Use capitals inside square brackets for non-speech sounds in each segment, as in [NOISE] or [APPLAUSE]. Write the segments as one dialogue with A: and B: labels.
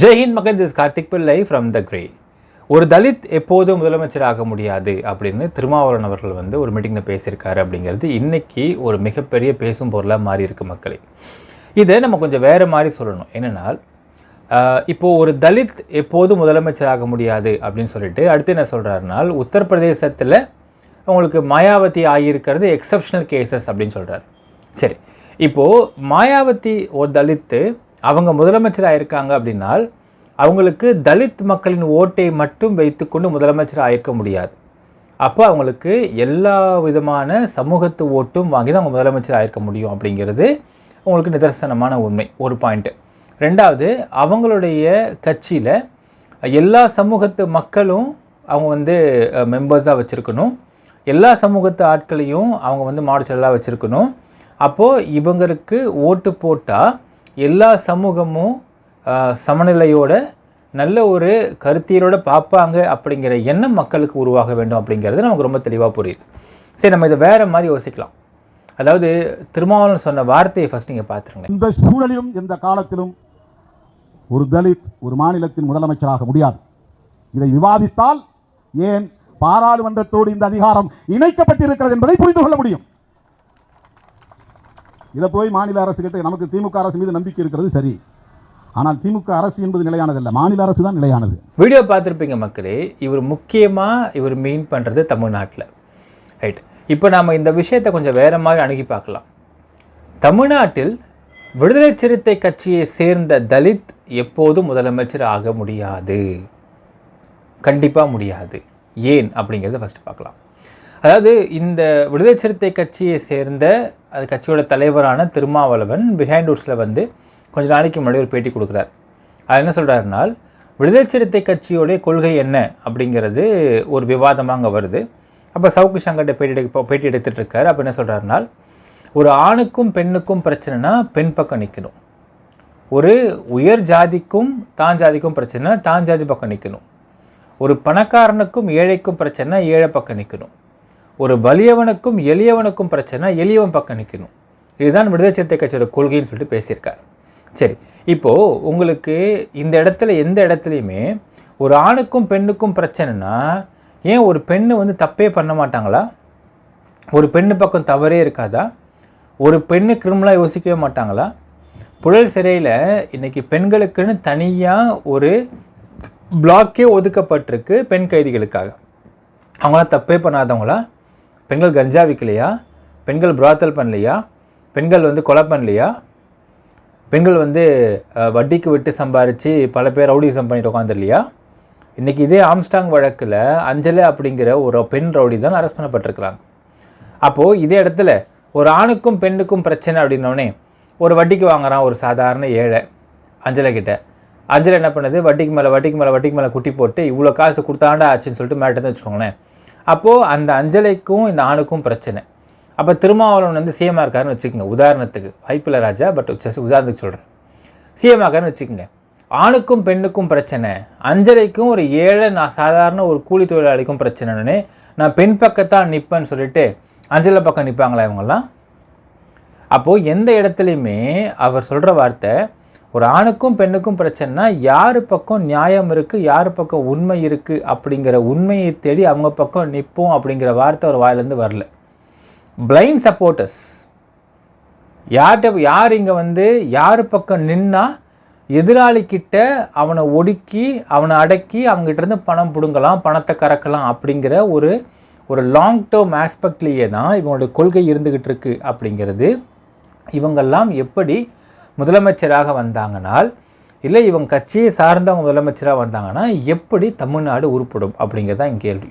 A: ஜெய்ஹிந்த் மக்கள் திஸ் கார்த்திக் பிள்ளை from the grey ஒரு தலித் எப்போதும் முதலமைச்சர் ஆக முடியாது அப்படின்னு திருமாவளவன் அவர்கள் வந்து ஒரு மீட்டிங்கில் பேசியிருக்காரு அப்படிங்கிறது இன்னைக்கு ஒரு மிகப்பெரிய பேசும் பொருளாக மாறி இருக்கு மக்களே. இதை நம்ம கொஞ்சம் வேறு மாதிரி சொல்லணும். என்னென்னால் இப்போது இப்போ ஒரு தலித் எப்போதும் முதலமைச்சர் ஆக முடியாது அப்படின்னு சொல்லிட்டு அடுத்து என்ன சொல்கிறாருனால் உத்தரப்பிரதேசத்தில் உங்களுக்கு மாயாவதி ஆகியிருக்கிறது எக்ஸப்ஷனல் கேசஸ் அப்படின்னு சொல்கிறார் சரி இப்போது மாயாவதி ஒரு தலித்து அவங்க முதலமைச்சராக இருக்காங்க அப்படின்னால் அவங்களுக்கு தலித் மக்களின் ஓட்டை மட்டும் வைத்துக்கொண்டு முதலமைச்சர் ஆயிருக்க முடியாது. அப்போ அவங்களுக்கு எல்லா விதமான சமூகத்து ஓட்டும் வாங்கி தான் அவங்க முதலமைச்சர் ஆயிருக்க முடியும் அப்படிங்கிறது உங்களுக்கு நிதர்சனமான உண்மை ஒரு பாயிண்ட்டு ரெண்டாவது அவங்களுடைய கட்சியில் எல்லா சமூகத்து மக்களும் அவங்க வந்து மெம்பர்ஸாக வச்சுருக்கணும். எல்லா சமூகத்து ஆட்களையும் அவங்க வந்து மாடுச்சலாக வச்சுருக்கணும். அப்போது இவங்களுக்கு ஓட்டு போட்டால் எல்லா சமூகமும் சமநிலையோட நல்ல ஒரு கருத்தியலோட பார்ப்பாங்க அப்படிங்கிற எண்ணம் மக்களுக்கு உருவாக வேண்டும் அப்படிங்கிறது நமக்கு ரொம்ப தெளிவாக புரியுது. சரி நம்ம இதை வேறு மாதிரி யோசிக்கலாம். அதாவது திருமாவளவன் சொன்ன வார்த்தையை ஃபஸ்ட் நீங்கள் பார்த்துருங்க.
B: இந்த சூழலிலும் எந்த காலத்திலும் ஒரு தலித் ஒரு மாநிலத்தின் முதலமைச்சராக முடியாது. இதை விவாதித்தால் ஏன் பாராளுமன்றத்தோடு இந்த அதிகாரம் இணைக்கப்பட்டிருக்கிறது என்பதை புரிந்து கொள்ள முடியும். இதை போய் மாநில அரசு கிட்ட நமக்கு திமுக அரசு மீது நம்பிக்கை இருக்கிறது சரி. ஆனால் திமுக அரசு என்பது நிலையானதல்ல. மாநில அரசு தான் நிலையானது.
A: வீடியோ பார்த்துருப்பீங்க மக்களே இவர் முக்கியமாக இவர் மீன் பண்ணுறது தமிழ்நாட்டில். ரைட் இப்போ நாம் இந்த விஷயத்தை கொஞ்சம் வேறு மாதிரி அணுகி பார்க்கலாம். தமிழ்நாட்டில் விடுதலை சிறுத்தை கட்சியை சேர்ந்த தலித் எப்போதும் முதலமைச்சர் ஆக முடியாது. கண்டிப்பாக முடியாது. ஏன்? அப்படிங்கிறத ஃபஸ்ட்டு பார்க்கலாம். அதாவது இந்த விடுதலை சிறுத்தை கட்சியை சேர்ந்த அது கட்சியோட தலைவரான திருமாவளவன் பிஹைண்ட் ரூட்ஸில் வந்து கொஞ்ச நாளைக்கு முன்னாடி ஒரு பேட்டி கொடுக்குறார். அது என்ன சொல்கிறாருனால் விடுதலை சிறுத்தை கட்சியோடைய கொள்கை என்ன? அப்படிங்கிறது ஒரு விவாதமாக அங்கே வருது. அப்போ சவுக்கு சங்கர்கிட்ட பேட்டி எடுக்க பேட்டி எடுத்துகிட்டு இருக்காரு. அப்போ என்ன சொல்கிறாருனால் ஒரு ஆணுக்கும் பெண்ணுக்கும் பிரச்சனைனா பெண் பக்கம் நிற்கணும் ஒரு உயர் ஜாதிக்கும் தான் ஜாதிக்கும் பிரச்சனை தான் ஜாதி பக்கம் நிற்கணும் ஒரு பணக்காரனுக்கும் ஏழைக்கும் பிரச்சனை ஏழை பக்கம் நிற்கணும் ஒரு வலியவனுக்கும் எளியவனுக்கும் பிரச்சனை எளியவன் பக்கம் நிற்கணும் இதுதான் விடுதலை சிறுத்தை கட்சியோட கொள்கைன்னு சொல்லிட்டு பேசியிருக்கார். சரி இப்போது உங்களுக்கு இந்த இடத்துல எந்த இடத்துலையுமே ஒரு ஆணுக்கும் பெண்ணுக்கும் பிரச்சனைனா ஏன் ஒரு பெண்ணு வந்து தப்பே பண்ண மாட்டாங்களா? ஒரு பெண்ணு பக்கம் தவறே இருக்காதா? ஒரு பெண்ணு கிரிமினலாக யோசிக்கவே மாட்டாங்களா? புழல் சிறையில் இன்றைக்கி பெண்களுக்குன்னு தனியாக ஒரு பிளாக்கே ஒதுக்கப்பட்டிருக்கு பெண் கைதிகளுக்காக. அவங்களாம் தப்பே பண்ணாதவங்களா? பெண்கள் கஞ்சா விற்கலையா பெண்கள் புராத்தல் பண்ணலையா? பெண்கள் வந்து கொலை பண்ணலையா? பெண்கள் வந்து வட்டிக்கு விட்டு சம்பாரித்து பல பேர் ரவுடிசம் பண்ணிட்டு உட்காந்துருலையா இன்றைக்கி இதே ஆம்ஸ்டாங் வழக்கில் அஞ்சலை அப்படிங்கிற ஒரு பெண் ரவுடி தான் அரெஸ்ட் பண்ணப்பட்டிருக்கிறாங்க. அப்போது இதே இடத்துல ஒரு ஆணுக்கும் பெண்ணுக்கும் பிரச்சனை அப்படின்னோடனே ஒரு வட்டிக்கு வாங்குறான் ஒரு சாதாரண ஏழை அஞ்சலை கிட்ட. அஞ்சலை என்ன பண்ணுது? வட்டிக்கு மேலே வட்டிக்கு மேலே வட்டிக்கு மேலே குட்டி போட்டு இவ்வளோ காசு கொடுத்தாண்டா ஆச்சுன்னு சொல்லிட்டு மிரட்டுன்னு வச்சுக்கோங்களேன். அப்போது அந்த அஞ்சலைக்கும் இந்த ஆணுக்கும் பிரச்சனை. அப்போ திருமாவளவன் வந்து சிஎம்ஆ இருக்காருன்னு வச்சுக்கோங்க. உதாரணத்துக்கு. வாய்ப்பில்லை ராஜா பட் ஜஸ்ட் உதாரணத்துக்கு சொல்கிறேன் சிஎம்ஆ இருக்காருன்னு வச்சுக்கோங்க. ஆணுக்கும் பெண்ணுக்கும் பிரச்சனை. அஞ்சலைக்கும் ஒரு ஏழை நான் சாதாரண ஒரு கூலி தொழிலாளிக்கும் பிரச்சனைன்னு நான் பெண் பக்கத்தான் நிற்பேன்னு சொல்லிட்டு அஞ்சலை பக்கம் நிற்பாங்களா இவங்கெல்லாம்? அப்போது எந்த இடத்துலையுமே அவர் சொல்கிற வார்த்தை ஒரு ஆணுக்கும் பெண்ணுக்கும் பிரச்சனைனா யார் பக்கம் நியாயம் இருக்குது யார் பக்கம் உண்மை இருக்குது அப்படிங்கிற உண்மையை தேடி அவங்க பக்கம் நிற்போம் அப்படிங்கிற வார்த்தை ஒரு வாயிலேருந்து வரல. பிளைண்ட் சப்போர்ட்டர்ஸ் யார்கிட்ட யார் இங்கே வந்து யார் பக்கம் நின்னா எதிராளிக்கிட்ட அவனை ஒடுக்கி அவனை அடக்கி அவங்ககிட்டருந்து பணம் பிடுங்கலாம் பணத்தை கறக்கலாம் அப்படிங்கிற ஒரு ஒரு லாங் டேர்ம் ஆஸ்பெக்ட்லேயே தான் இவங்களுடைய கொள்கை இருந்துக்கிட்டு இருக்குது அப்படிங்கிறது. இவங்கெல்லாம் எப்படி முதலமைச்சராக வந்தாங்கனால் இல்லை இவங்க கட்சியை சார்ந்தவங்க முதலமைச்சராக வந்தாங்கன்னா எப்படி தமிழ்நாடு உருப்படும் அப்படிங்கிறது தான் என் கேள்வி.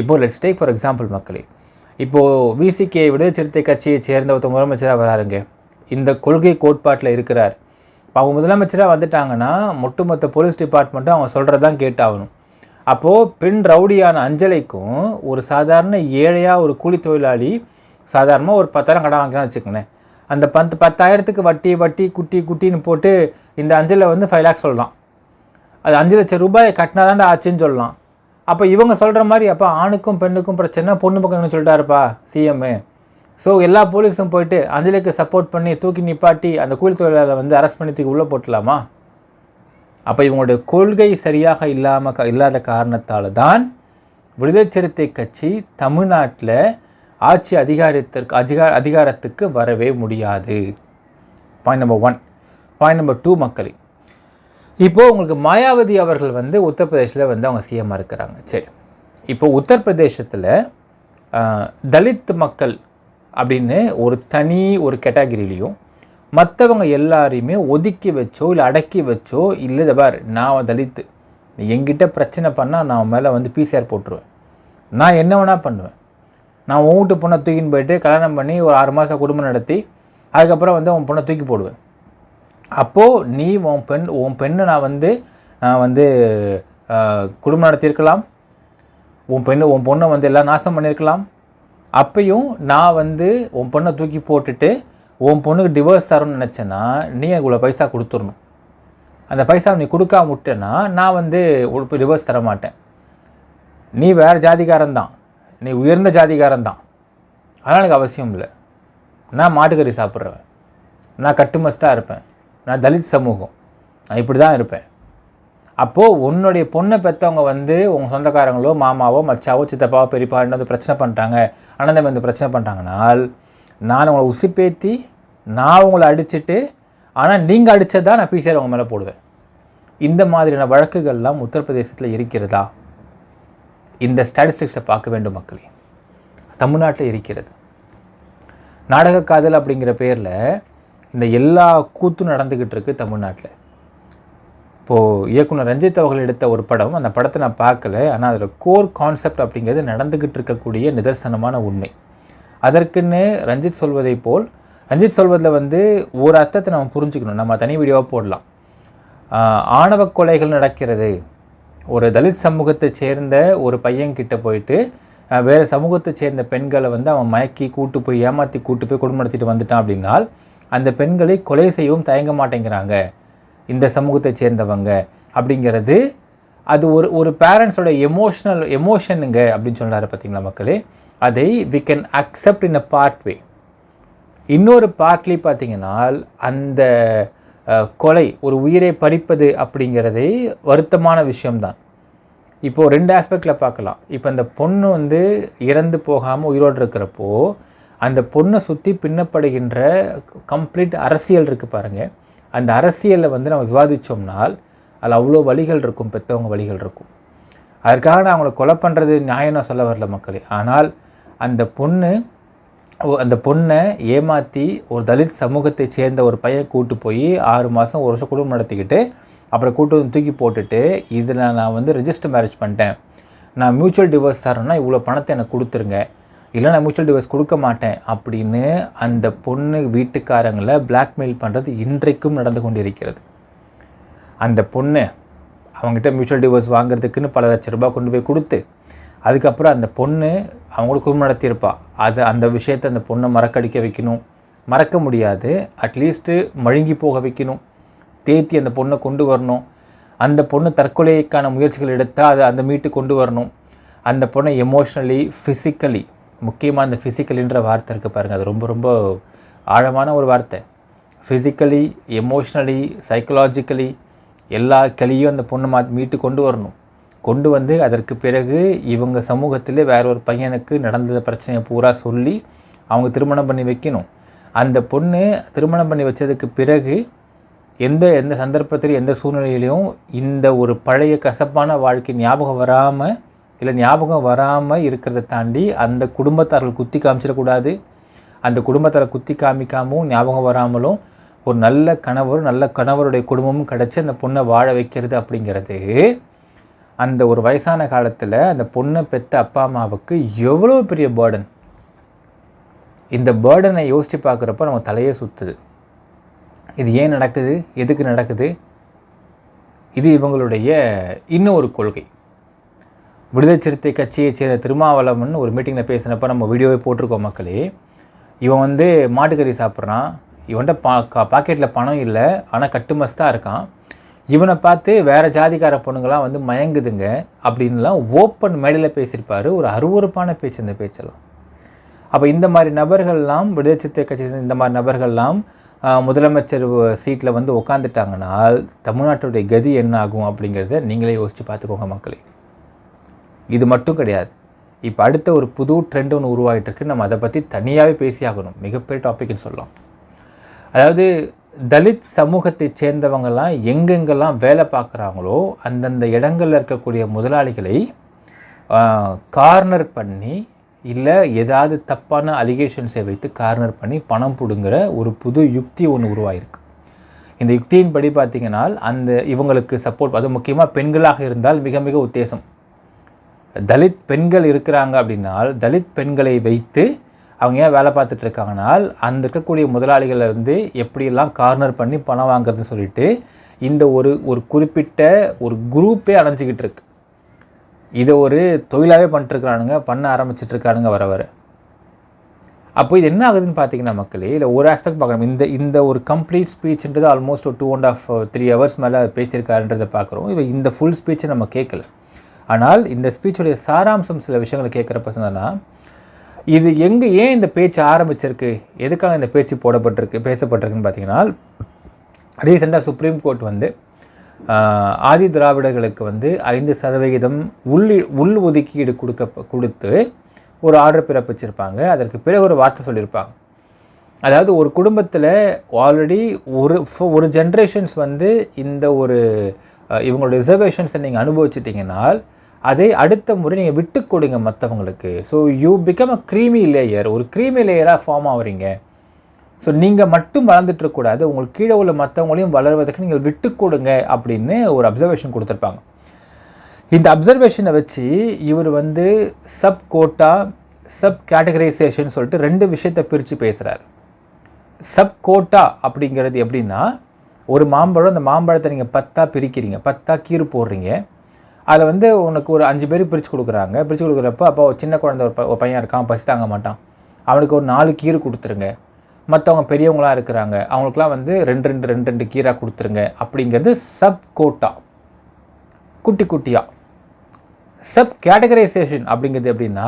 A: இப்போது லெட்ஸ் டேக் ஃபார் எக்ஸாம்பிள் மக்களே. இப்போது விசிகே விடுதலை சிறுத்தை கட்சியை சேர்ந்த ஒருத்தர் முதலமைச்சராக வராருங்க. இந்த கொள்கை கோட்பாட்டில் இருக்கிறார். இப்போ அவங்க முதலமைச்சராக வந்துட்டாங்கன்னா ஒட்டுமொத்த போலீஸ் டிபார்ட்மெண்ட்டும் அவங்க சொல்கிறது தான் கேட்டாகணும். அப்போது பெண் ரவுடியான அஞ்சலைக்கும் ஒரு சாதாரண ஏழையாக ஒரு கூலி தொழிலாளி சாதாரணமாக ஒரு பத்தாயிரம் கடன் வாங்கினா வச்சுக்கோங்களேன். அந்த பத்து பத்தாயிரத்துக்கு வட்டி வட்டி குட்டி குட்டின்னு போட்டு இந்த அஞ்சலை வந்து ஃபைவ் லேக்ஸ் சொல்லலாம் அது அஞ்சு லட்சம் ரூபாய் கட்டினாதாண்டா ஆச்சுன்னு சொல்லலாம் அப்போ இவங்க சொல்கிற மாதிரி அப்போ ஆணுக்கும் பெண்ணுக்கும் பிரச்சனை பொண்ணு பக்கம் சொல்லிட்டாருப்பா சிஎம்மு ஸோ எல்லா போலீஸும் போயிட்டு அஞ்சலிக்கு சப்போர்ட் பண்ணி தூக்கி நிப்பாட்டி அந்த கூலி தொழிலாளரை வந்து அரெஸ்ட் பண்ணி தூக்கி உள்ளே போட்டலாமா அப்போ இவங்களுடைய கொள்கை சரியாக இல்லாம இல்லாத காரணத்தால் தான் விடுதலை சிறுத்தை கட்சி தமிழ்நாட்டில் ஆட்சி அதிகாரத்திற்கு அதிகார அதிகாரத்துக்கு வரவே முடியாது. Point number one point number two மக்களே. இப்போது உங்களுக்கு மாயாவதி அவர்கள் வந்து உத்தரப்பிரதேசில் வந்து அவங்க சிஎம்மாக இருக்கிறாங்க. சரி. இப்போது உத்தரப்பிரதேசத்தில் தலித் மக்கள் அப்படின்னு ஒரு தனி ஒரு கேட்டகிரிலையும் மற்றவங்க எல்லாரையுமே ஒதுக்கி வச்சோ இல்லை அடக்கி வச்சோ இல்லை இதை நான் தலித்து. எங்கிட்ட என்கிட்ட பிரச்சனை பண்ணால் நான் மேலே வந்து பிசிஆர் போட்டுருவேன். நான் என்ன வேணால் பண்ணுவேன். நான் உன் வீட்டு பொண்ணை தூக்கின்னு போயிட்டு கல்யாணம் பண்ணி ஒரு ஆறு மாதம் குடும்பம் நடத்தி அதுக்கப்புறம் வந்து உன் பொண்ணை தூக்கி போடுவேன். அப்போது நீ உன் பெண் உன் பெண்ணை நான் வந்து நான் வந்து குடும்பம் நடத்தியிருக்கலாம். உன் பெண்ணு உன் பொண்ணை வந்து எல்லாம் நாசம் பண்ணியிருக்கலாம். அப்பையும் நான் வந்து உன் பொண்ணை தூக்கி போட்டுட்டு உன் பொண்ணுக்கு டிவோர்ஸ் தரணும்னு நினச்சேன்னா நீ எனக்கு இவ்வளோ பைசா கொடுத்துடணும். அந்த பைசா நீ கொடுக்காம விட்டேன்னா நான் வந்து உடுப்பு டிவோர்ஸ் தர மாட்டேன் நீ வேறு ஜாதிகாரன் தான் நீ உயர்ந்த ஜாதிகாரன் தான் அதெல்லாம் எனக்கு அவசியம் இல்லை. நான் மாட்டுக்கறி சாப்பிட்றவன். நான் கட்டுமஸ்தாக இருப்பேன். நான் தலித் சமூகம். நான் இப்படி தான் இருப்பேன். அப்போது உன்னுடைய பொண்ணை பெற்றவங்க வந்து உங்கள் சொந்தக்காரங்களோ மாமாவோ மச்சாவோ சித்தப்பாவோ பெரியப்பான்னு வந்து பிரச்சனை பண்ணுறாங்க அனந்தம் வந்து பிரச்சனை பண்ணுறாங்கனால் நான் உங்களை உசுப்பேற்றி நான் உங்களை அடிச்சிட்டு ஆனால் நீங்கள் அடித்ததான் நான் பீசர் உங்கள் மேலே போடுவேன். இந்த மாதிரியான வழக்குகள்லாம் உத்தரப்பிரதேசத்தில் இருக்கிறதா? இந்த ஸ்டாட்டிஸ்டிக்ஸை பார்க்க வேண்டும் மக்களே. தமிழ்நாட்டில் இருக்கிறது. நாடக காதல் அப்படிங்கிற பேரில் இந்த எல்லா கூத்தும் நடந்துக்கிட்டு இருக்குது தமிழ்நாட்டில். இப்போது இயக்குனர் ரஞ்சித் அவர்கள் எடுத்த ஒரு படம் அந்த படத்தை நான் பார்க்கல ஆனால் அதில் கோர் கான்செப்ட் அப்படிங்கிறது நடந்துக்கிட்டு இருக்கக்கூடிய நிதர்சனமான உண்மை. அதற்குன்னு ரஞ்சித் சொல்வதை போல் ரஞ்சித் சொல்வதில் வந்து ஒரு அர்த்தத்தை நம்ம புரிஞ்சுக்கணும். நம்ம தனி வீடியோவாக போடலாம். ஆணவ கொலைகள் நடக்கிறது. ஒரு தலித் சமூகத்தை சேர்ந்த ஒரு பையன்கிட்ட போயிட்டு வேறு சமூகத்தை சேர்ந்த பெண்களை வந்து அவன் மயக்கி கூட்டு போய் ஏமாற்றி கூட்டு போய் குடும்பம் நடத்திட்டு வந்துட்டான் அப்படின்னால் அந்த பெண்களை கொலை செய்யவும் தயங்க மாட்டேங்கிறாங்க. இந்த சமூகத்தை சேர்ந்தவங்க அப்படிங்கிறது அது ஒரு ஒரு பேரண்ட்ஸோட எமோஷ்னல் எமோஷனுங்க அப்படின்னு சொல்கிறாரு பார்த்தீங்களா மக்களே? அதை we can accept in a part way இன்னொரு பார்ட்லி பார்த்தீங்கன்னா அந்த கொலை ஒரு உயிரை பறிப்பது அப்படிங்கிறதே வருத்தமான விஷயம்தான். இப்போது ரெண்டு ஆஸ்பெக்டில் பார்க்கலாம். இப்போ அந்த பொண்ணு வந்து இறந்து போகாமல் உயிரோடு இருக்கிறப்போ அந்த பொண்ணை சுற்றி பின்னப்படுகின்ற கம்ப்ளீட் அரசியல் இருக்குது பாருங்கள் அந்த அரசியலில் வந்து நம்ம விவாதித்தோம்னால் அதில் அவ்வளோ வழிகள் இருக்கும் பெற்றவங்க வழிகள் இருக்கும். அதற்காக நான் அவங்களை கொலை பண்ணுறது நியாயம் நான் சொல்ல வரல மக்களே. ஆனால் அந்த பொண்ணு அந்த பொண்ணை ஏமாற்றி ஒரு தலித் சமூகத்தை சேர்ந்த ஒரு பையன் கூட்டு போய் ஆறு மாதம் ஒரு வருஷம் குடும்பம் நடத்திக்கிட்டு அப்புறம் கூட்டு வந்து தூக்கி போட்டுட்டு இதில் நான் வந்து ரிஜிஸ்டர் மேரேஜ் பண்ணிட்டேன். நான் மியூச்சுவல் டிவோர்ஸ் தரேன்னா இவ்வளோ பணத்தை எனக்கு கொடுத்துருங்க. இல்லை நான் மியூச்சுவல் டிவோர்ஸ் கொடுக்க மாட்டேன் அப்படின்னு அந்த பொண்ணு வீட்டுக்காரங்களை பிளாக்மெயில் பண்ணுறது இன்றைக்கும் நடந்து கொண்டிருக்கிறது. அந்த பொண்ணு அவங்ககிட்ட மியூச்சுவல் டிவோர்ஸ் வாங்குறதுக்குன்னு பல லட்ச ரூபாய் கொண்டு போய் கொடுத்து அதுக்கப்புறம் அந்த பொண்ணு அவங்களுக்கு குடும்பம் நடத்தியிருப்பா. அது அந்த விஷயத்தை அந்த பொண்ணை மறக்கடிக்க வைக்கணும். மறக்க முடியாது. அட்லீஸ்ட்டு மழுங்கி போக வைக்கணும். தேத்தி அந்த பொண்ணை கொண்டு வரணும். அந்த பொண்ணு தற்கொலைக்கான முயற்சிகள் எடுத்தால் அதை அந்த மீட்டு கொண்டு வரணும். அந்த பொண்ணை எமோஷ்னலி ஃபிசிக்கலி முக்கியமாக அந்த ஃபிசிக்கலின்ற வார்த்தை இருக்குது பாருங்கள் அது ரொம்ப ரொம்ப ஆழமான ஒரு வார்த்தை. ஃபிசிக்கலி எமோஷ்னலி சைக்கலாஜிக்கலி எல்லா கலியும் அந்த பொண்ணை மா மீட்டு கொண்டு வரணும். கொண்டு வந்து அதற்கு பிறகு இவங்க சமூகத்தில் வேற ஒரு பையனுக்கு நடந்த பிரச்சனையை பூரா சொல்லி அவங்க திருமணம் பண்ணி வைக்கணும். அந்த பொண்ணு திருமணம் பண்ணி வச்சதுக்கு பிறகு எந்த எந்த சந்தர்ப்பத்திலையும் எந்த சூழ்நிலையிலையும் இந்த ஒரு பழைய கசப்பான வாழ்க்கை ஞாபகம் வராமல் இல்லை ஞாபகம் வராமல் இருக்கிறத தாண்டி அந்த குடும்பத்தார்கள் குத்தி காமிச்சிடக்கூடாது. அந்த குடும்பத்தாரை குத்தி காமிக்காமவும் ஞாபகம் வராமலும் ஒரு நல்ல கணவர் நல்ல கணவருடைய குடும்பமும் கிடச்சி அந்த பொண்ணை வாழ வைக்கிறது அப்படிங்கிறது அந்த ஒரு வயசான காலத்தில் அந்த பொண்ணை பெற்ற அப்பா அம்மாவுக்கு எவ்வளோ பெரிய பேர்டன் இந்த பேர்டனை யோசித்து பார்க்குறப்ப நம்ம தலையே சுற்றுது இது ஏன் நடக்குது? எதுக்கு நடக்குது? இது இவங்களுடைய இன்னொரு கொள்கை. விடுதலை சிறுத்தை கட்சியை சேர்ந்த திருமாவளவன் ஒரு மீட்டிங்கில் பேசினப்ப நம்ம வீடியோவே போட்டிருக்கோம் மக்களே. இவன் வந்து மாட்டுக்கறி சாப்பிட்றான். இவன்கிட்ட பா பாக்கெட்டில் பணம் இல்லை. ஆனால் கட்டுமஸ்தாக இருக்கான். இவனை பார்த்து வேறு ஜாதிக்கார பொண்ணுங்களாம் வந்து மயங்குதுங்க அப்படின்லாம் ஓப்பன் மேடையில் பேசியிருப்பாரு. ஒரு அருவருப்பான பேச்சு அந்த பேச்செல்லாம். அப்போ இந்த மாதிரி நபர்கள்லாம் விடுதலை சிறுத்தை கட்சி இந்த மாதிரி நபர்கள்லாம் முதலமைச்சர் சீட்டில் வந்து உக்காந்துட்டாங்கனால் தமிழ்நாட்டுடைய கதி என்ன ஆகும் அப்படிங்கிறத நீங்களே யோசித்து பார்த்துக்கோங்க மக்களே. இது மட்டும் கிடையாது. இப்போ அடுத்த ஒரு புது ட்ரெண்ட் ஒன்று உருவாகிட்டு இருக்கு. நம்ம அதை பற்றி தனியாகவே பேசியாகணும். மிகப்பெரிய டாபிக்னு சொல்லலாம். அதாவது தலித் சமூகத்தைச் சேர்ந்தவங்கெல்லாம் எங்கெங்கெல்லாம் வேலை பார்க்குறாங்களோ அந்தந்த இடங்களில் இருக்கக்கூடிய முதலாளிகளை கார்னர் பண்ணி இல்லை ஏதாவது தப்பான அலிகேஷன்ஸை வைத்து கார்னர் பண்ணி பணம் பிடுங்குற ஒரு புது யுக்தி ஒன்று உருவாயிருக்கு. இந்த யுக்தியின்படி பார்த்திங்கன்னா அந்த இவங்களுக்கு சப்போர்ட் அது முக்கியமாக பெண்களாக இருந்தால் மிக மிக உத்தேசம். தலித் பெண்கள் இருக்கிறாங்க அப்படின்னால் தலித் பெண்களை வைத்து அவங்க ஏன் வேலை பார்த்துட்டு இருக்காங்கனால் அந்த இருக்கக்கூடிய முதலாளிகளை வந்து எப்படியெல்லாம் கார்னர் பண்ணி பணம் வாங்குறதுன்னு சொல்லிட்டு இந்த ஒரு ஒரு குறிப்பிட்ட ஒரு குரூப்பே அடைஞ்சிக்கிட்டு இருக்கு. இதை ஒரு தொழிலாகவே பண்ணிட்டுருக்கானுங்க பண்ண ஆரம்பிச்சிட்டு இருக்கானுங்க வர வர. அப்போ இது என்ன ஆகுதுன்னு பார்த்தீங்கன்னா மக்களே இல்லை ஒரு ஆஸ்பெக்ட் பார்க்கணும். இந்த இந்த ஒரு கம்ப்ளீட் ஸ்பீச்ன்றது ஆல்மோஸ்ட் ஒரு two and half three hours மேலே பேசியிருக்காருன்றதை பார்க்குறோம். இப்போ இந்த ஃபுல் ஸ்பீச்சை நம்ம கேட்கல. ஆனால் இந்த ஸ்பீச்சுடைய சாராம்சம் சில விஷயங்களை கேட்குறப்ப சொன்னா இது எங்கே ஏன் இந்த பேச்சு ஆரம்பிச்சிருக்கு? எதுக்காக இந்த பேச்சு போடப்பட்டிருக்கு பேசப்பட்டிருக்குன்னு பார்த்தீங்கன்னா ரீசெண்டாக சுப்ரீம் கோர்ட் வந்து ஆதி திராவிடர்களுக்கு வந்து ஐந்து சதவிகிதம் உள் உள் ஒதுக்கீடு கொடுக்க கொடுத்து ஒரு ஆர்டர் பிறப்பிச்சிருப்பாங்க. அதற்கு பிறகு ஒரு வார்த்தை சொல்லியிருப்பாங்க. அதாவது ஒரு குடும்பத்தில் ஆல்ரெடி ஒரு ஒரு ஜென்ரேஷன்ஸ் வந்து இந்த ஒரு இவங்களோட ரிசர்வேஷன்ஸை நீங்கள் அனுபவிச்சிட்டிங்கனால் அதை அடுத்த முறை நீங்கள் விட்டு கொடுங்க மற்றவங்களுக்கு so you become a creamy layer ஒரு க்ரீமி லேயராக ஃபார்ம் ஆகுறீங்க ஸோ நீங்கள் மட்டும் வளர்ந்துட்டுருக்கூடாது உங்களுக்கு கீழே உள்ள மற்றவங்களையும் வளர்வதற்கு நீங்கள் விட்டு கொடுங்க அப்படின்னு ஒரு அப்சர்வேஷன் கொடுத்துருப்பாங்க. இந்த அப்சர்வேஷனை வச்சு இவர் வந்து சப் கோட்டா சப் கேட்டகரைசேஷன் சொல்லிட்டு ரெண்டு விஷயத்தை பிரித்து பேசுகிறார் சப் கோட்டா அப்படிங்கிறது எப்படின்னா ஒரு மாம்பழம் அந்த மாம்பழத்தை நீங்கள் பத்தாக பிரிக்கிறீங்க. பத்தாக கீறு போடுறீங்க. அதில் வந்து உனக்கு ஒரு அஞ்சு பேர் பிரித்து கொடுக்குறாங்க. பிரித்து கொடுக்குறப்ப அப்போ சின்ன குழந்தை ஒரு ஒரு பையன் இருக்கான் பசி தாங்க மாட்டான். அவனுக்கு ஒரு நாலு கீரை கொடுத்துருங்க. மற்றவங்க பெரியவங்களா இருக்கிறாங்க அவங்களுக்குலாம் வந்து ரெண்டு ரெண்டு ரெண்டு ரெண்டு கீராக கொடுத்துருங்க அப்படிங்கிறது சப் கோட்டா. குட்டி குட்டியாக சப் கேட்டகரைசேஷன் அப்படிங்கிறது எப்படின்னா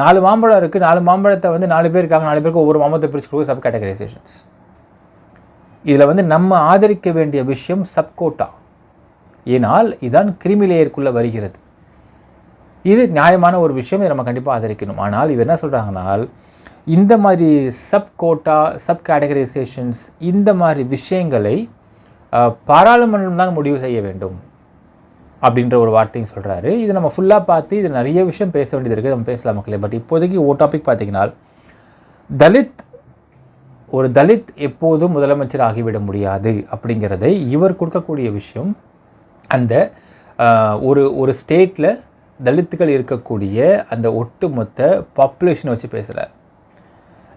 A: நாலு மாம்பழம் இருக்குது நாலு மாம்பழத்தை வந்து நாலு பேர் இருக்காங்க நாலு பேருக்கு ஒவ்வொரு மாம்பழத்தை பிரித்து கொடுக்க சப் கேட்டகரைசேஷன்ஸ். இதில் வந்து நம்ம ஆதரிக்க வேண்டிய விஷயம் சப் கோட்டா. ஏனால் இதான் கிரிமிலேயருக்குள்ளே வருகிறது. இது நியாயமான ஒரு விஷயம் இதை நம்ம கண்டிப்பாக ஆதரிக்கணும். ஆனால் இவர் என்ன சொல்கிறாங்கனால் இந்த மாதிரி சப் கோட்டா சப் கேட்டகரைசேஷன்ஸ் இந்த மாதிரி விஷயங்களை பாராளுமன்றம் தான் முடிவு செய்ய வேண்டும் அப்படின்ற ஒரு வார்த்தையும் சொல்கிறாரு இது நம்ம ஃபுல்லாக பார்த்து இது நிறைய விஷயம் பேச வேண்டியது இருக்குது நம்ம பேசலாம் மக்களே. பட் இப்போதைக்கு ஒரு டாபிக் பார்த்தீங்கன்னா தலித் ஒரு தலித் எப்போதும் முதலமைச்சர் ஆகிவிட முடியாது அப்படிங்கிறதை இவர் கொடுக்கக்கூடிய விஷயம் அந்த ஒரு ஒரு ஸ்டேட்டில் தலித்துகள் இருக்கக்கூடிய அந்த ஒட்டுமொத்த பாப்புலேஷனை வச்சு பேசுகிறார்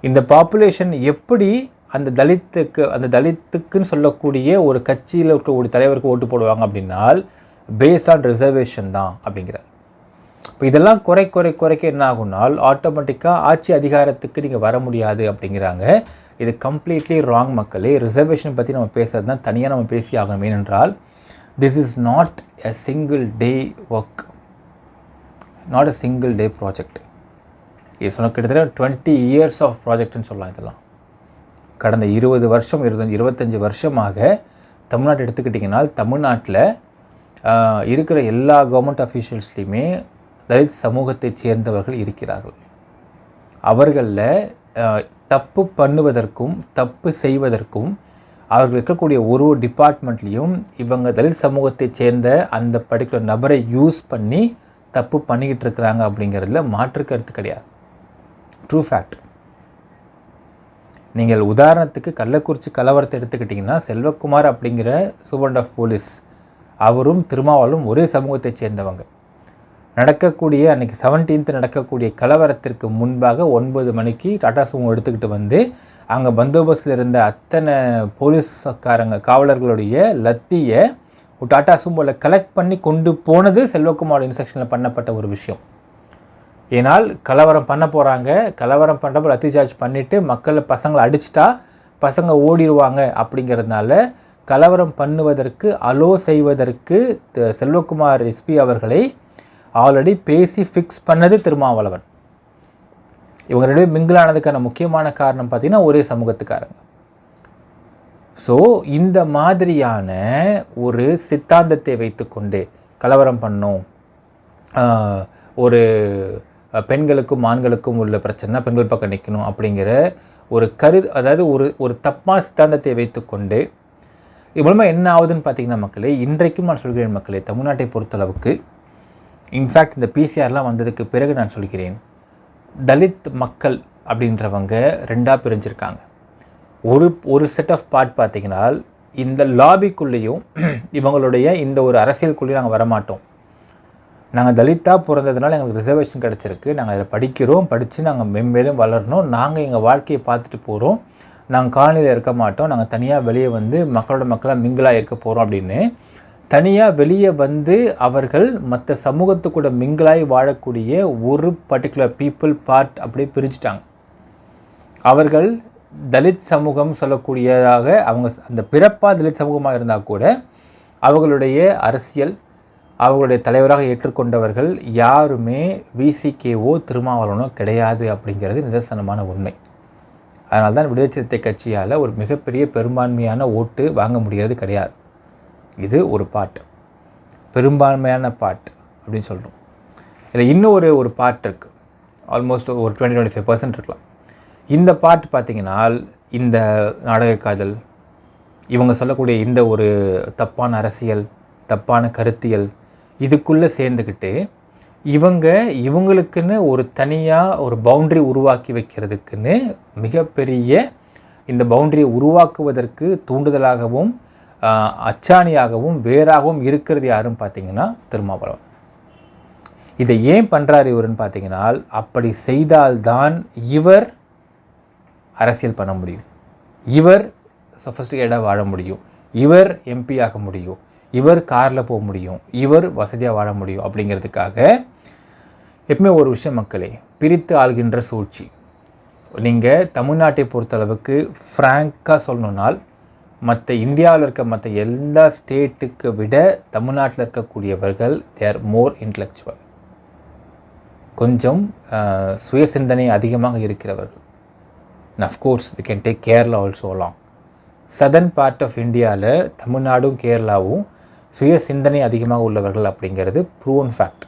A: இந்த பாப்புலேஷன் எப்படி அந்த தலித்துக்கு அந்த தலித்துக்குன்னு சொல்லக்கூடிய ஒரு கட்சியில் இருக்க ஒரு தலைவருக்கு ஓட்டு போடுவாங்க அப்படின்னால் பேஸ்ட் ஆன் ரிசர்வேஷன் தான் அப்படிங்கிறார். இப்போ இதெல்லாம் குறை குறை குறைக்க என்ன ஆகுனால் ஆட்டோமேட்டிக்காக ஆட்சி அதிகாரத்துக்கு நீங்கள் வர முடியாது அப்படிங்கிறாங்க. இது கம்ப்ளீட்லி ராங் மக்களே. ரிசர்வேஷன் பற்றி நம்ம பேசுறது தான் தனியாக நம்ம பேசி ஆகணும். ஏனென்றால் this is not a single day work not a single day project இது சொன்ன கிட்டத்தட்ட டுவெண்ட்டி இயர்ஸ் ஆஃப் ப்ராஜெக்ட்னு சொல்லலாம் இதெல்லாம். கடந்த இருபது வருஷம் இருபத்தஞ்சி இருபத்தஞ்சி வருஷமாக தமிழ்நாட்டை எடுத்துக்கிட்டிங்கன்னா தமிழ்நாட்டில் இருக்கிற எல்லா கவர்மெண்ட் அஃபீஷியல்ஸ்லேயுமே தலித் சமூகத்தைச் சேர்ந்தவர்கள் இருக்கிறார்கள். அவர்களில் தப்பு பண்ணுவதற்கும் தப்பு செய்வதற்கும் அவர்கள் இருக்கக்கூடிய ஒரு ஒரு டிபார்ட்மெண்ட்லேயும் இவங்க தலித் சமூகத்தைச் சேர்ந்த அந்த பர்டிகுலர் நபரை யூஸ் பண்ணி தப்பு பண்ணிக்கிட்டு இருக்கிறாங்க அப்படிங்கிறதுல மாற்று கருத்து கிடையாது. ட்ரூ ஃபேக்ட் நீங்கள் உதாரணத்துக்கு கள்ளக்குறிச்சி கலவரத்தை எடுத்துக்கிட்டிங்கன்னா செல்வக்குமார் அப்படிங்கிற சூப்பரண்ட் ஆஃப் போலீஸ் அவரும் திருமாவளவும் ஒரே சமூகத்தைச் சேர்ந்தவங்க. நடக்கக்கூடிய அன்னைக்கு 17th நடக்கக்கூடிய கலவரத்திற்கு முன்பாக ஒன்பது மணிக்கு டாடா சுமோ எடுத்துக்கிட்டு வந்து அங்கே பந்தோபஸ்தில் இருந்த அத்தனை போலீஸ்காரங்க காவலர்களுடைய லத்தியை ஒரு டாடா சுமோவில் கலெக்ட் பண்ணி கொண்டு போனது செல்வகுமார் இன்ஸ்ட்ரக்ஷனில் பண்ணப்பட்ட ஒரு விஷயம். ஏனால் கலவரம் பண்ண போகிறாங்க கலவரம் பண்ணுறப்ப லத்தி சார்ஜ் பண்ணிவிட்டு மக்களை பசங்களை அடிச்சிட்டா பசங்க ஓடிடுவாங்க அப்படிங்கிறதுனால கலவரம் பண்ணுவதற்கு அலோ செய்வதற்கு த- செல்வகுமார் எஸ்பி அவர்களை ஆல்ரெடி பேசி ஃபிக்ஸ் பண்ணது திருமாவளவன். இவங்க ரெண்டு பேரும் ஆனதுக்கான முக்கியமான காரணம் பார்த்தீங்கன்னா ஒரே சமூகத்துக்காரங்க. ஸோ இந்த மாதிரியான ஒரு சித்தாந்தத்தை வைத்துக்கொண்டு கலவரம் பண்ணோம். ஒரு பெண்களுக்கும் ஆண்களுக்கும் உள்ள பிரச்சனை பெண்கள் பக்கம் நிற்கணும் அப்படிங்கிற ஒரு கரு அதாவது ஒரு ஒரு தப்பான சித்தாந்தத்தை வைத்துக்கொண்டு இது மூலமாக என்ன ஆகுதுன்னு பார்த்தீங்கன்னா மக்களே இன்றைக்கும் நான் சொல்கிறேன் மக்களே தமிழ்நாட்டை பொறுத்தளவுக்கு இன்ஃபேக்ட் இந்த பிசிஆர்லாம் வந்ததுக்கு பிறகு நான் சொல்கிறேன் தலித் மக்கள் அப்படின்றவங்க ரெண்டாக பிரிஞ்சிருக்காங்க. ஒரு ஒரு செட் ஆஃப் பார்ட் பார்த்தீங்கன்னா இந்த லாபிக்குள்ளேயும் [CLEARS THROAT] இவங்களுடைய இந்த ஒரு அரசியலுக்குள்ளேயும் நாங்கள் வரமாட்டோம். நாங்கள் தலித்தாக பிறந்ததுனால எங்களுக்கு ரிசர்வேஷன் கிடச்சிருக்கு. நாங்கள் அதில் படிக்கிறோம் படித்து நாங்கள் மென்மேலும் வளரணும். நாங்கள் எங்கள் வாழ்க்கையை பார்த்துட்டு போகிறோம் நாங்கள் காலனியில் இருக்க மாட்டோம். நாங்கள் தனியாக வெளியே வந்து மக்களோட மக்களாக மிங்கிளாக இருக்க போகிறோம் அப்படின்னு தனியாக வெளியே வந்து அவர்கள் மற்ற சமூகத்து கூட மிங்கிளாய் வாழக்கூடிய ஒரு பர்டிகுலர் பீப்புள் பார்ட் அப்படியே பிரிஞ்சுட்டாங்க. அவர்கள் தலித் சமூகம் சொல்லக்கூடியதாக அவங்க அந்த பிறப்பாக தலித் சமூகமாக இருந்தால் கூட அவர்களுடைய அரசியல் அவர்களுடைய தலைவராக ஏற்றுக்கொண்டவர்கள் யாருமே விசிகேவோ திருமாவளவனோ கிடையாது அப்படிங்கிறது நிதர்சனமான உண்மை. அதனால்தான் விடுதலை சிறுத்தை கட்சியால் ஒரு மிகப்பெரிய பெரும்பான்மையான ஓட்டு வாங்க முடிகிறது கிடையாது. இது ஒரு பாட்டு. பெரும்பான்மையான பாட்டு அப்படின்னு சொல்கிறோம் இதில் இன்னும் ஒரு ஒரு பாட்டு இருக்குது ஆல்மோஸ்ட் ஒரு டுவெண்ட்டி டுவெண்ட்டி ஃபைவ் பர்சன்ட் இருக்கலாம். இந்த பாட்டு பார்த்தீங்கன்னா இந்த நாடக காதல் இவங்க சொல்லக்கூடிய இந்த ஒரு தப்பான அரசியல் தப்பான கருத்தியல் இதுக்குள்ளே சேர்ந்துக்கிட்டு இவங்க இவங்களுக்குன்னு ஒரு தனியாக ஒரு பவுண்ட்ரி உருவாக்கி வைக்கிறதுக்குன்னு மிகப்பெரிய இந்த பவுண்டரியை உருவாக்குவதற்கு தூண்டுதலாகவும் அச்சாணியாகவும் வேறாகவும் இருக்கிறது யாரும் பார்த்தீங்கன்னா திருமாவளவன். இதை ஏன் பண்ணுறாரு இவருன்னு பார்த்தீங்கன்னா அப்படி செய்தால்தான் இவர் அரசியல் பண்ண முடியும். இவர் சொஃபஸ்டிகேட்டாக வாழ முடியும். இவர் எம்பி ஆக முடியும். இவர் காரில் போக முடியும். இவர் வசதியாக வாழ முடியும் அப்படிங்கிறதுக்காக எப்பவுமே ஒரு விஷயம் மக்களே பிரித்து ஆள்கின்ற சூழ்ச்சி. நீங்கள் தமிழ்நாட்டை பொறுத்தளவுக்கு ஃப்ராங்காக சொல்லணுன்னால் மற்ற இந்தியாவில் இருக்க மற்ற எல்லா ஸ்டேட்டுக்கு விட தமிழ்நாட்டில் இருக்கக்கூடியவர்கள் தேர் மோர் இன்டலெக்சுவல் கொஞ்சம் சுய சிந்தனை அதிகமாக இருக்கிறவர்கள். Of course we can take Kerala also long southern part of இந்தியாவில் தமிழ்நாடும் கேரளாவும் சுய சிந்தனை அதிகமாக உள்ளவர்கள் அப்படிங்கிறது ப்ரூவன் ஃபேக்ட்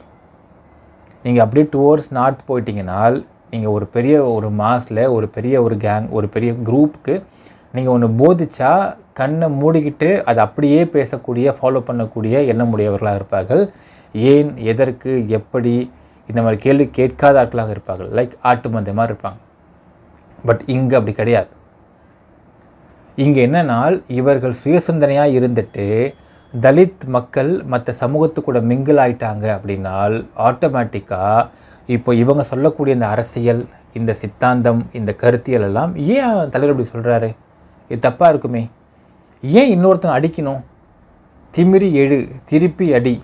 A: நீங்கள் அப்படியே டுவோர்ட்ஸ் நார்த் போயிட்டீங்கன்னால் நீங்கள் ஒரு பெரிய ஒரு மாஸில் ஒரு பெரிய ஒரு கேங் ஒரு பெரிய குரூப்புக்கு நீங்கள் ஒன்று போதிச்சா கண்ணை மூடிக்கிட்டு அதை அப்படியே பேசக்கூடிய ஃபாலோ பண்ணக்கூடிய எண்ணமுடையவர்களாக இருப்பார்கள். ஏன் எதற்கு எப்படி இந்த மாதிரி கேள்வி கேட்காத ஆட்களாக இருப்பார்கள். லைக் ஆட்டு மந்தை மாதிரி இருப்பாங்க. பட் இங்கே அப்படி கிடையாது. இங்கே என்னன்னால் இவர்கள் சுயசிந்தனையாக இருந்துட்டு தலித் மக்கள் மற்ற சமூகத்து கூட மிங்கிள் ஆயிட்டாங்க அப்படின்னால் ஆட்டோமேட்டிக்காக இப்போ இவங்க சொல்லக்கூடிய இந்த அரசியல் இந்த சித்தாந்தம் இந்த கருத்தியல் எல்லாம் ஏன் தலைவர் இப்படி சொல்கிறாரு இது தப்பாக இருக்குமே. ஏன் இன்னொருத்தன் அடிக்கணும்? திமிரி எழு திருப்பி அடி.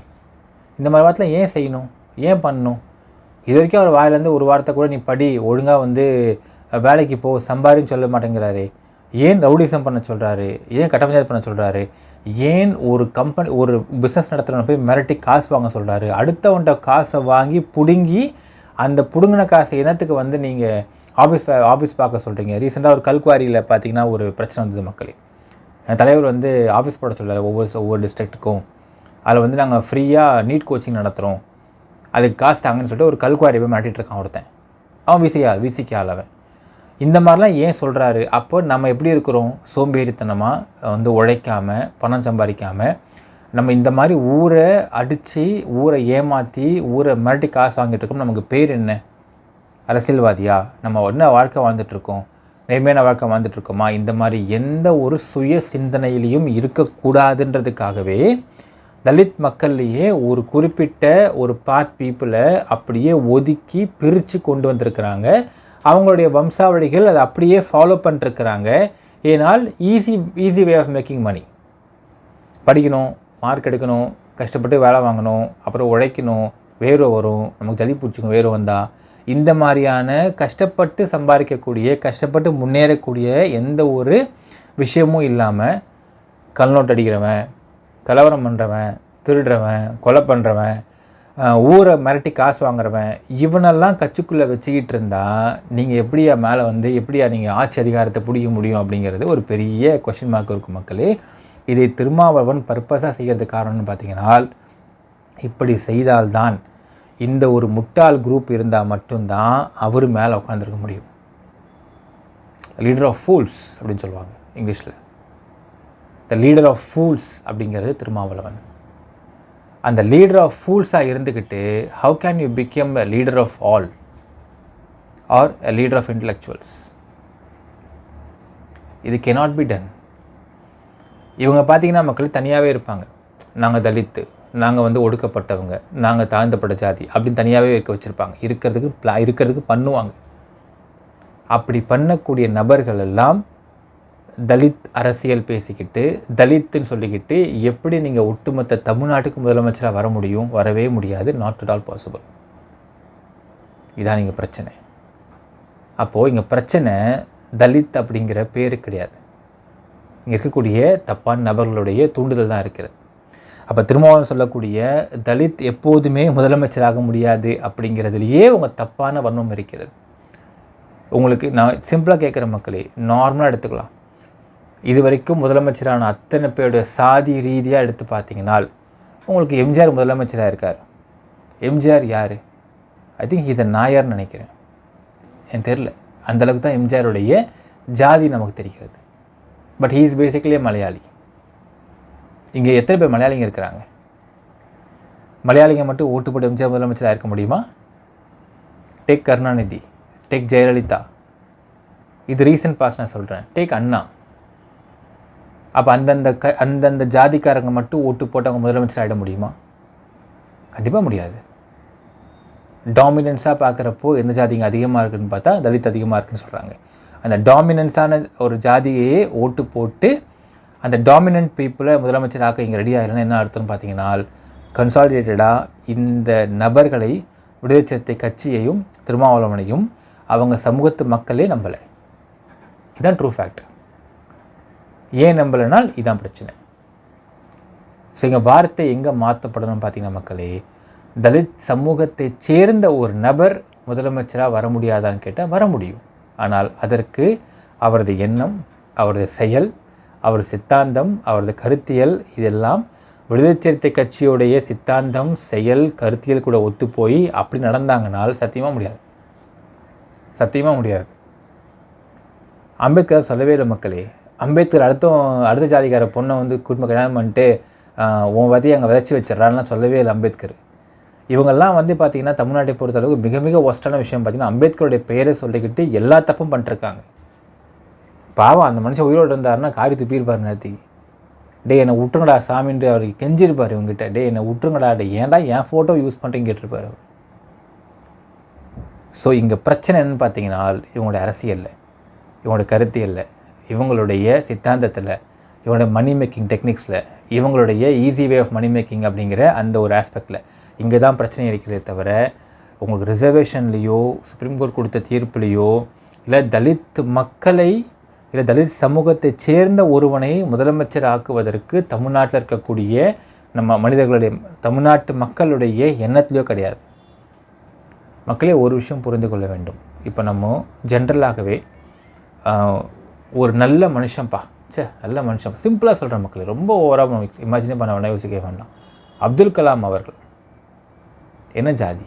A: இந்த மாதிரி வார்த்தைலாம் ஏன் செய்யணும்? ஏன் பண்ணணும்? இது வரைக்கும் அவர் வாயிலேருந்து ஒரு வார்த்தை கூட நீ படி ஒழுங்காக வந்து வேலைக்கு போ சம்பாரின்னு சொல்ல மாட்டேங்கிறாரு. ஏன் ரவுடிசம் பண்ண சொல்கிறாரு ஏன் கட்ட பஞ்சாயத்து பண்ண சொல்கிறாரு ஏன் ஒரு கம்பெனி ஒரு பிஸ்னஸ் நடத்துகிறவனை போய் மிரட்டி காசு வாங்க சொல்கிறாரு அடுத்தவன்கிட்ட காசை வாங்கி பிடுங்கி அந்த பிடுங்கின காசை இனத்துக்கு வந்து நீங்கள் ஆஃபீஸ் ஆஃபீஸ் பார்க்க சொல்கிறீங்க ரீசெண்டாக ஒரு கல்குவாரியில் பார்த்தீங்கன்னா ஒரு பிரச்சனை வந்தது மக்களே. என் தலைவர் வந்து ஆஃபீஸ் போட சொல்கிறார் ஒவ்வொரு ஒவ்வொரு டிஸ்ட்ரிக்ட்டுக்கும் அதில் வந்து நாங்கள் ஃப்ரீயாக நீட் கோச்சிங் நடத்துகிறோம் அதுக்கு காசு தாங்கன்னு சொல்லிட்டு ஒரு கல்குவாரி போய் மாட்டிகிட்டு இருக்கான் ஒருத்தன். அவன் விசிக்கா விசிக்கு அளவன் அவன். இந்த மாதிரிலாம் ஏன் சொல்கிறாரு அப்போ நம்ம எப்படி இருக்கிறோம்? சோம்பேறித்தனமாக வந்து உழைக்காமல் பணம் சம்பாதிக்காமல் நம்ம இந்த மாதிரி ஊரை அடித்து ஊரை ஏமாற்றி ஊரை மிரட்டி காசு வாங்கிட்டு இருக்கோம் நமக்கு பேர் என்ன? அரசியல்வாதியா? நம்ம என்ன வாழ்க்கை வாழ்ந்துட்டுருக்கோம்? நேர்மையான வாழ்க்கை வாழ்ந்துட்டுருக்கோமா? இந்த மாதிரி எந்த ஒரு சுய சிந்தனையிலையும் இருக்கக்கூடாதுன்றதுக்காகவே தலித் மக்கள்லேயே ஒரு குறிப்பிட்ட ஒரு பார்ட் பீப்புளை அப்படியே ஒதுக்கி பிரித்து கொண்டு வந்திருக்கிறாங்க. அவங்களுடைய வம்சாவளிகள் அதை அப்படியே ஃபாலோ பண்ணிருக்கிறாங்க ஏனால் easy easy way of making money படிக்கணும் மார்க் எடுக்கணும் கஷ்டப்பட்டு வேலை வாங்கணும் அப்புறம் உழைக்கணும் வேர்வை வரும். நமக்கு ஜலி பிடிச்சிக்கும் வேர்வை வந்தால் இந்த மாதிரியான கஷ்டப்பட்டு சம்பாதிக்கக்கூடிய கஷ்டப்பட்டு முன்னேறக்கூடிய எந்த ஒரு விஷயமும் இல்லாமல் கல்நோட்டு அடிக்கிறவன் கலவரம் பண்ணுறவன் திருடுறவன் கொலை பண்ணுறவன் ஊரை மிரட்டி காசு வாங்குறவன் இவனெல்லாம் கட்சிக்குள்ளே வச்சுக்கிட்டு இருந்தா நீங்கள் எப்படியா மேலே வந்து எப்படியா நீங்கள் ஆட்சி அதிகாரத்தை பிடிக்க முடியும் அப்படிங்கிறது ஒரு பெரிய கொஷின் மார்க் இருக்கும் மக்களே. இதை திருமாவளவன் பர்பஸாக செய்கிறதுக்கு காரணம்னு பார்த்தீங்கன்னா இப்படி செய்தால்தான் இந்த ஒரு முட்டாள் குரூப் இருந்தால் மட்டும்தான் அவர் மேலே உட்காந்துருக்க முடியும். லீடர் ஆஃப் ஃபூல்ஸ் அப்படின்னு சொல்லுவாங்க இங்கிலீஷில். த லீடர் ஆஃப் ஃபூல்ஸ் அப்படிங்கிறது திருமாவளவன். அந்த லீடர் ஆஃப் ஃபூல்ஸாக இருந்துக்கிட்டு how can you become a leader of all or a leader of intellectuals இது கெனாட் பி டன் இவங்க பார்த்தீங்கன்னா மக்கள் தனியாகவே இருப்பாங்க. நாங்கள் தலித்து நாங்கள் வந்து ஒடுக்கப்பட்டவங்க நாங்கள் தாழ்ந்தப்பட்ட ஜாதி அப்படின்னு தனியாகவே இருக்க வச்சுருப்பாங்க. இருக்கிறதுக்கு ப்ளா இருக்கிறதுக்கு பண்ணுவாங்க. அப்படி பண்ணக்கூடிய நபர்கள் எல்லாம் தலித் அரசியல் பேசிக்கிட்டு தலித்துன்னு சொல்லிக்கிட்டு எப்படி நீங்கள் ஒட்டுமொத்த தமிழ்நாட்டுக்கு முதலமைச்சராக வர முடியும் வரவே முடியாது நாட் அட் ஆல் பாசிபிள் இதான் இங்கே பிரச்சனை. அப்போது இங்கே பிரச்சனை தலித் அப்படிங்கிற பேர் கிடையாது. இங்கே இருக்கக்கூடிய தப்பான நபர்களுடைய தூண்டுதல் தான் இருக்கிறது. அப்போ திருமாவளவன் சொல்லக்கூடிய தலித் எப்போதுமே முதலமைச்சராக முடியாது அப்படிங்கிறதுலையே உங்கள் தப்பான வர்ணம் இருக்கிறது. உங்களுக்கு நான் சிம்பிளாக கேட்குற மக்களே நார்மலாக எடுத்துக்கலாம். இது வரைக்கும் முதலமைச்சரான அத்தனை பேருடைய சாதி ரீதியாக எடுத்து பார்த்தீங்கன்னால் உங்களுக்கு எம்ஜிஆர் முதலமைச்சராக இருக்கார். எம்ஜிஆர் யார்? ஐ திங்க் இஸ் அ நாயர்னு நினைக்கிறேன். எனக்கு தெரில அந்தளவுக்கு தான் எம்ஜிஆருடைய ஜாதி நமக்கு தெரிகிறது. But he is basically Malayali இங்கே எத்தனை பேர் மலையாளிங்க இருக்கிறாங்க? மலையாளிங்க மட்டும் ஓட்டு போட்டு எம்ஜிஆர் முதலமைச்சராக இருக்க முடியுமா? டேக் கருணாநிதி டேக் ஜெயலலிதா இது ரீசன்ட் பாஸ் நான் சொல்கிறேன் டேக் அண்ணா அப்போ அந்தந்த க அந்தந்த ஜாதிக்காரங்க மட்டும் ஓட்டு போட்டு அவங்க முதலமைச்சர் ஆகிட முடியுமா? கண்டிப்பாக முடியாது. டாமினன்ஸாக பார்க்குறப்போ எந்த ஜாதிங்க அதிகமாக இருக்குன்னு பார்த்தா தலித் அதிகமாக இருக்குன்னு சொல்கிறாங்க அந்த டாமினன்ஸான ஒரு ஜாதியையே ஓட்டு போட்டு அந்த டாமினன்ட் பீப்புளை முதலமைச்சர் ஆக்க இங்கே ரெடி ஆகிடணும் என்ன அர்த்தம்னு பார்த்தீங்கன்னா கன்சாலிடேட்டடாக இந்த நபர்களை விடுதலை சிறுத்தை கட்சியையும் திருமாவளவனையும் அவங்க சமூகத்து மக்களே நம்பலை. இதுதான் ட்ரூ ஃபேக்ட் ஏன் நம்பலைனால் இதுதான் பிரச்சனை. ஸோ இங்கே வார்த்தை எங்கே மாற்றப்படணும்னு பார்த்தீங்கன்னா மக்களே தலித் சமூகத்தை சேர்ந்த ஒரு நபர் முதலமைச்சராக வர முடியாதான்னு கேட்டால் வர முடியும். ஆனால் அதற்கு அவரது எண்ணம் அவரது செயல் அவர் சித்தாந்தம் அவரது கருத்தியல் இதெல்லாம் விடுதலை சிறுத்தை கட்சியுடைய சித்தாந்தம் செயல் கருத்தியல் கூட ஒத்துப்போய் அப்படி நடந்தாங்கனால் சத்தியமாக முடியாது. சத்தியமாக முடியாது. அம்பேத்கர் சொல்லவே இல்லை மக்களே. அம்பேத்கர் அடுத்த அடுத்த ஜாதிக்கார பொண்ணை வந்து குடும்ப கல்யாணம் பண்ணிட்டு உன் விதையை அங்கே விதைச்சி வச்சிடறான்லாம் சொல்லவே இல்லை அம்பேத்கர். இவங்கெல்லாம் வந்து பார்த்திங்கன்னா தமிழ்நாட்டை பொறுத்தளவுக்கு மிக மிக ஒஸ்டான விஷயம் பார்த்திங்கன்னா அம்பேத்கருடைய பெயரை சொல்லிக்கிட்டு எல்லா தப்பும் பண்ணிட்டுருக்காங்க பாவம் அந்த மனுஷன் உயிரோடு இருந்தாருன்னா காரி துப்பியிருப்பார் நேரத்துக்கு டே என்னை விட்டுருங்கடா சாமின்ட்டு அவர் கெஞ்சிருப்பார் இவங்ககிட்ட டே என்னை விட்டுருங்கடா டே ஏன்டா என் ஃபோட்டோ யூஸ் பண்ணுறேன்னு கேட்டிருப்பார் அவர். ஸோ இங்கே பிரச்சனை என்னன்னு பார்த்தீங்கன்னா இவங்களோட அரசியலில் இவங்களோட கருத்தியலில் இவங்களுடைய சித்தாந்தத்தில் இவங்களோட மணி மேக்கிங் டெக்னிக்ஸில் இவங்களுடைய easy way of money making அப்படிங்கிற அந்த ஒரு ஆஸ்பெக்டில் இங்கே தான் பிரச்சனை இருக்கிறதே தவிர உங்களுக்கு ரிசர்வேஷன்லேயோ சுப்ரீம் கோர்ட் கொடுத்த தீர்ப்புலேயோ இல்லை தலித் மக்களை இல்லை தலித் சமூகத்தை சேர்ந்த ஒருவனை முதலமைச்சர் ஆக்குவதற்கு தமிழ்நாட்டில் இருக்கக்கூடிய நம்ம மனிதர்களுடைய தமிழ்நாட்டு மக்களுடைய எண்ணத்திலையோ கிடையாது. மக்களே ஒரு விஷயம் புரிந்து கொள்ள வேண்டும். இப்போ நம்ம ஜென்ரலாகவே ஒரு நல்ல மனுஷன்ப்பா ச்சே நல்ல மனுஷன் சிம்பிளாக சொல்கிற மக்களே ரொம்ப ஓவராக இமேஜினே பண்ண வேண்டாம் யோசிக்க வேண்டாம் அப்துல் கலாம் அவர்கள் என்ன ஜாதி?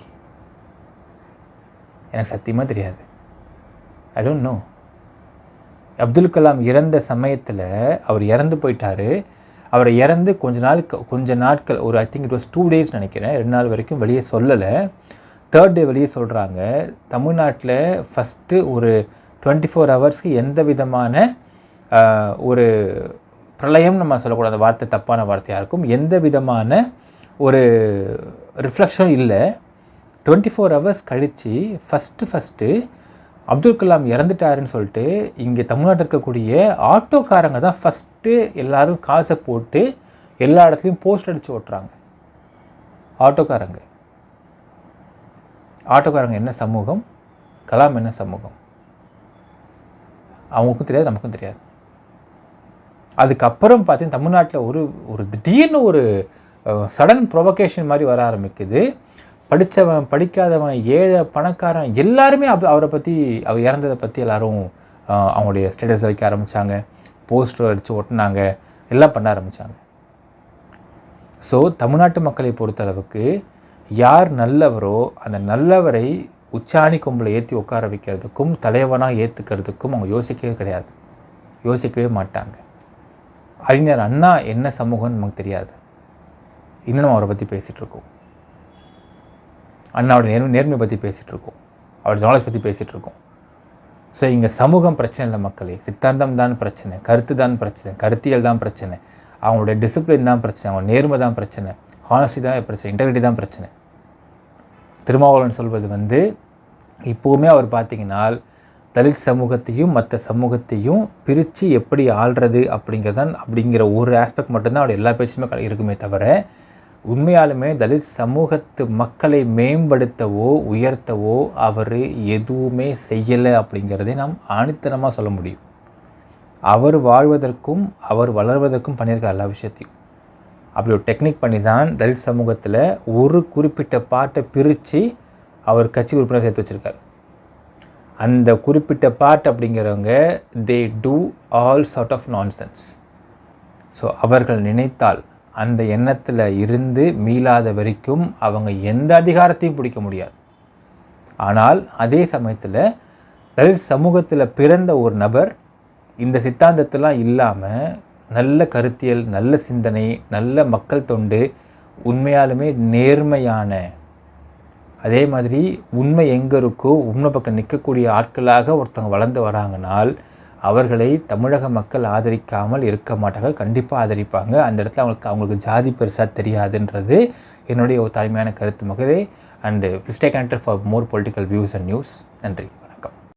A: எனக்கு சத்தியமாக தெரியாது. I don't know Abdul Kalam இறந்த சமயத்தில் அவர் இறந்து போயிட்டார். அவரை இறந்து கொஞ்ச நாளுக்கு கொஞ்ச நாட்கள் ஒரு I think it was two days நினைக்கிறேன். ரெண்டு நாள் வரைக்கும் வெளியே சொல்லலை. தேர்ட் டே வெளியே சொல்கிறாங்க தமிழ்நாட்டில் ஃபஸ்ட்டு ஒரு டுவெண்ட்டி ஃபோர் ஹவர்ஸ்க்கு எந்த விதமான ஒரு பிரளயம் நம்ம சொல்லக்கூடாத. வார்த்தை தப்பான வார்த்தையாக இருக்கும். எந்த விதமான ஒரு ரிஃப்ளெக்ஷனும் இல்லை. டுவெண்ட்டி ஃபோர் ஹவர்ஸ் கழித்து ஃபஸ்ட்டு ஃபஸ்ட்டு அப்துல் கலாம் இறந்துட்டாருன்னு சொல்லிட்டு இங்கே தமிழ்நாட்டில் இருக்கக்கூடிய ஆட்டோக்காரங்க தான் ஃபஸ்ட்டு எல்லாரும் காசை போட்டு எல்லா இடத்துலையும் போஸ்ட் அடித்து ஓட்டுறாங்க. ஆட்டோக்காரங்க. ஆட்டோக்காரங்க என்ன சமூகம்? கலாம் என்ன சமூகம்? அவங்களுக்கும் தெரியாது நமக்கும் தெரியாது. அதுக்கப்புறம் பார்த்தீங்கன்னா தமிழ்நாட்டில் ஒரு ஒரு திடீர்னு ஒரு சடன் ப்ரொவகேஷன் மாதிரி வர ஆரம்பிக்குது. படித்தவன் படிக்காதவன் ஏழை பணக்காரன் எல்லாருமே அப் அவரை பற்றி அவர் இறந்ததை பற்றி எல்லாரும் அவங்களுடைய ஸ்டேட்டஸ் வைக்க ஆரம்பித்தாங்க போஸ்டர் அடித்து ஒட்டினாங்க. எல்லாம் பண்ண ஆரம்பித்தாங்க ஸோ தமிழ்நாட்டு மக்களை பொறுத்தளவுக்கு யார் நல்லவரோ அந்த நல்லவரை உச்சாணி கொம்பில் ஏற்றி உட்கார வைக்கிறதுக்கும் தலைவனாக ஏற்றுக்கிறதுக்கும் அவங்க யோசிக்கவே கிடையாது. யோசிக்கவே மாட்டாங்க. அறிஞர் அண்ணா என்ன சமூகம்னு நமக்கு தெரியாது. இன்னும் அவரை பற்றி பேசிகிட்ருக்கோம் அண்ணாவோட நேர்மை நேர்மை பற்றி பேசிகிட்டு இருக்கோம் அவரோட நாலேஜ் பற்றி பேசிகிட்ருக்கோம் ஸோ இங்கே சமூகம் பிரச்சனை இல்லை மக்களே. சித்தாந்தம் தான் பிரச்சனை கருத்து தான் பிரச்சனை கருத்தியல் தான் பிரச்சனை. அவங்களுடைய டிசிப்ளின் தான் பிரச்சனை அவங்க நேர்மை தான் பிரச்சனை ஹானஸ்டி தான் பிரச்சனை இன்டெகிரிட்டி தான் பிரச்சனை. திருமாவளவன் சொல்வது வந்து இப்போவுமே அவர் பார்த்தீங்கன்னா தலித் சமூகத்தையும் மற்ற சமூகத்தையும் பிரித்து எப்படி ஆள்றது அப்படிங்கிறதான் அப்படிங்கிற ஒரு ஆஸ்பெக்ட் மட்டும்தான் அவருடைய எல்லா பேச்சுமே இருக்குமே தவிர உண்மையாலுமே தலித் சமூகத்து மக்களை மேம்படுத்தவோ உயர்த்தவோ அவர் எதுவுமே செய்யலை அப்படிங்கிறதை நாம் ஆணித்தனமாக சொல்ல முடியும். அவர் வாழ்வதற்கும் அவர் வளர்வதற்கும் பண்ணியிருக்க எல்லா விஷயத்தையும். அப்படி ஒரு டெக்னிக் பண்ணி தான் தலித் சமூகத்தில் ஒரு குறிப்பிட்ட பாட்டை பிரித்து அவர் கட்சி உறுப்பினர் சேர்த்து வச்சுருக்கார். அந்த குறிப்பிட்ட பாட் அப்படிங்கிறவங்க they do all sort of nonsense so அவர்கள் நினைத்தால் அந்த எண்ணத்தில் இருந்து மீளாத வரைக்கும் அவங்க எந்த அதிகாரத்தையும் பிடிக்க முடியாது. ஆனால் அதே சமயத்தில் தலித் சமூகத்தில் பிறந்த ஒரு நபர் இந்த சித்தாந்தத்தெல்லாம் இல்லாமல் நல்ல கருத்தியல் நல்ல சிந்தனை நல்ல மக்கள் தொண்டு உண்மையாலுமே நேர்மையான அதே மாதிரி உண்மை எங்கே இருக்கோ உண்மை பக்கம் நிற்கக்கூடிய ஆட்களாக ஒருத்தவங்க வளர்ந்து வராங்கனால் அவர்களை தமிழக மக்கள் ஆதரிக்காமல் இருக்க மாட்டார்கள். கண்டிப்பாக ஆதரிப்பாங்க. அந்த இடத்துல அவங்களுக்கு அவங்களுக்கு ஜாதி பெருசாக தெரியாதுன்றது என்னுடைய ஒரு தாழ்மையான கருத்து மகளே. And please take for more political views and news நன்றி.